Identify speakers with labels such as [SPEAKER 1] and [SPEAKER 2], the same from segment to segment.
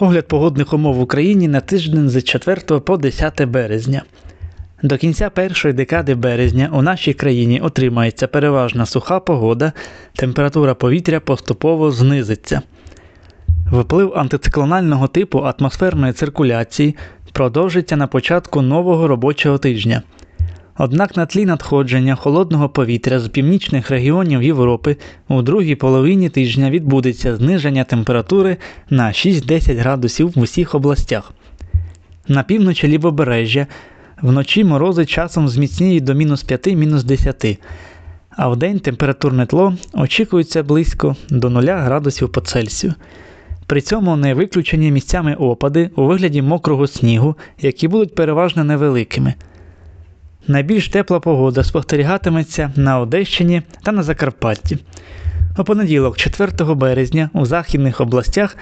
[SPEAKER 1] Огляд погодних умов в Україні на тиждень з 4 по 10 березня. До кінця першої декади березня у нашій країні отримається переважна суха погода, температура повітря поступово знизиться. Вплив антициклонального типу атмосферної циркуляції продовжиться на початку нового робочого тижня. Однак на тлі надходження холодного повітря з північних регіонів Європи у другій половині тижня відбудеться зниження температури на 6-10 градусів в усіх областях. На півночі лівобережжя вночі морози часом зміцніють до мінус 5 10, а вдень температурне тло очікується близько до 0 градусів по Цельсію. При цьому не виключені місцями опади у вигляді мокрого снігу, які будуть переважно невеликими. Найбільш тепла погода спостерігатиметься на Одещині та на Закарпатті. У понеділок, 4 березня, у західних областях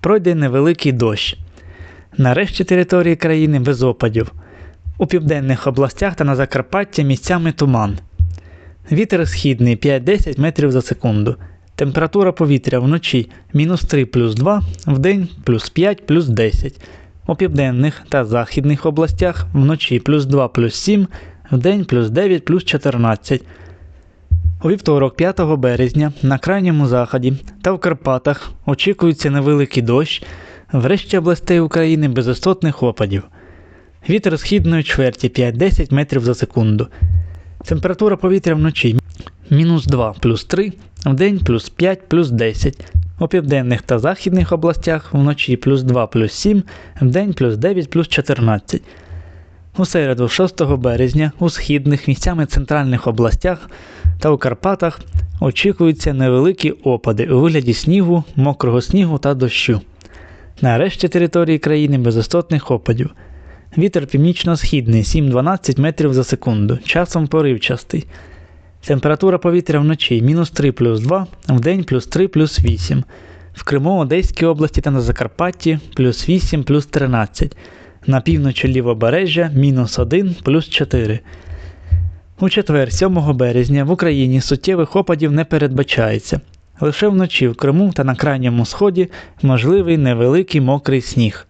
[SPEAKER 1] пройде невеликий дощ. На решті території країни без опадів. У південних областях та на Закарпатті місцями туман. Вітер східний 5-10 метрів за секунду. Температура повітря вночі мінус 3 плюс 2, вдень плюс 5 плюс 10. У південних та західних областях вночі плюс 2 плюс 7, вдень плюс 9 плюс 14. У вівторок, 5 березня, на крайньому заході та в Карпатах очікується невеликий дощ, в решті областей України без істотних опадів. Вітер східної чверті 5-10 метрів за секунду. Температура повітря вночі мінус 2 плюс 3, вдень плюс 5 плюс 10. У південних та західних областях вночі плюс 2 плюс 7, вдень плюс 9 плюс 14. У середу, 6 березня, у східних місцями центральних областях та у Карпатах очікуються невеликі опади у вигляді снігу, мокрого снігу та дощу. На решті території країни без істотних опадів. Вітер північно-східний 7-12 метрів за секунду, часом поривчастий. Температура повітря вночі мінус 3 плюс 2, вдень плюс 3 плюс 8. В Криму, Одеській області та на Закарпатті плюс 8 плюс 13. На півночі лівобережжя мінус 1 плюс 4. У четвер, 7 березня, в Україні суттєвих опадів не передбачається. Лише вночі в Криму та на крайньому сході можливий невеликий мокрий сніг.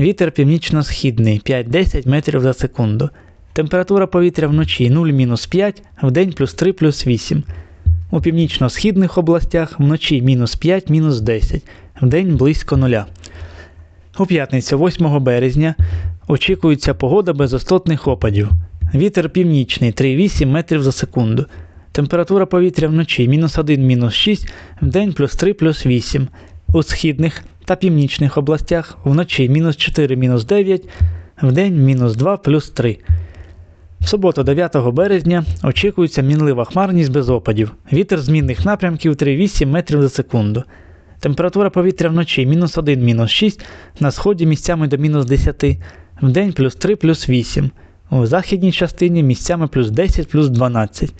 [SPEAKER 1] Вітер північно-східний 5-10 метрів за секунду. Температура повітря вночі 0-5, вдень плюс 3 плюс 8. У північно-східних областях вночі мінус 5 мінус 10, вдень близько нуля. У п'ятницю 8 березня очікується погода без істотних опадів. Вітер північний 3,8 метрів за секунду. Температура повітря вночі мінус 1 мінус 6, вдень плюс 3 плюс 8. У східних та північних областях вночі мінус 4 мінус 9, вдень мінус 2 плюс 3. В суботу, 9 березня, очікується мінлива хмарність без опадів. Вітер змінних напрямків 3,8 метрів за секунду. Температура повітря вночі мінус 1 мінус 6, на сході місцями до мінус 10, вдень плюс 3 плюс 8, у західній частині місцями плюс 10 плюс 12.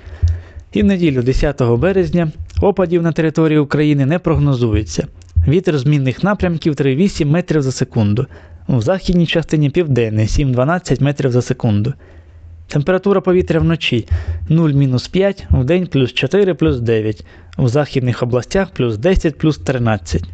[SPEAKER 1] І в неділю 10 березня опадів на території України не прогнозується. Вітер змінних напрямків 3,8 метрів за секунду. У західній частині південний 7-12 метрів за секунду. Температура повітря вночі 0-5, вдень плюс 4 плюс 9, в західних областях плюс 10 плюс 13.